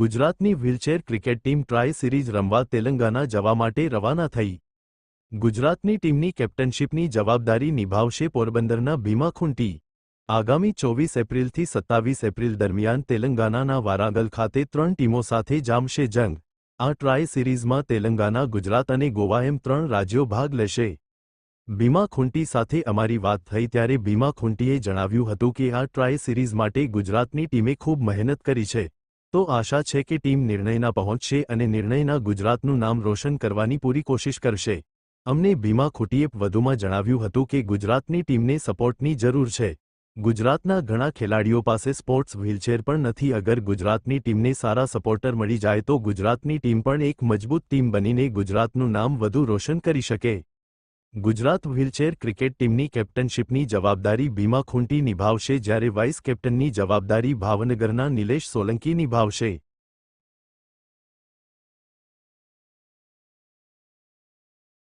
ગુજરાતની wheelchair cricket team tri series રમવા તેલંગાના જવા માટે રવાના થઈ. ગુજરાતની ટીમની કેપ્ટનશીપની જવાબદારી નિભાવશે પોરબંદરના ભીમા ખુંટી. આગામી ચોવીસ એપ્રિલથી સત્તાવીસ એપ્રિલ દરમિયાન તેલંગાનાના વારાગલ ખાતે ત્રણ ટીમો સાથે જામશે જંગ. આ ટ્રાય સિરીઝમાં તેલંગાના ગુજરાત અને ગોવા એમ ત્રણ રાજ્યો ભાગ લેશે. ભીમા ખુંટી સાથે અમારી વાત થઈ ત્યારે ભીમા ખુંટીએ જણાવ્યું હતું કે આ ટ્રાય સિરીઝ માટે ગુજરાતની ટીમે ખૂબ મહેનત કરી છે. તો આશા છે કે ટીમ નિર્ણયના પહોંચશે અને નિર્ણયના ગુજરાતનું નામ રોશન કરવાની પૂરી કોશિશ કરશે. અમને ભીમા ખોટીએ વધુમાં જણાવ્યું હતું કે ગુજરાતની ટીમને સપોર્ટની જરૂર છે. ગુજરાતના ઘણા ખેલાડીઓ પાસે સ્પોર્ટ્સ વ્હીલચેર પણ નથી. અગર ગુજરાતની ટીમને સારા સપોર્ટર મળી જાય તો ગુજરાતની ટીમ પણ એક મજબૂત ટીમ બનીને ગુજરાતનું નામ વધુ રોશન કરી શકે. ગુજરાત વ્હીલચેર ક્રિકેટ ટીમની કેપ્ટનશીપની જવાબદારી ભીમા ખુંટી નિભાવશે જ્યારે વાઇસ કેપ્ટનની જવાબદારી ભાવનગરના નિલેશ સોલંકી નિભાવશે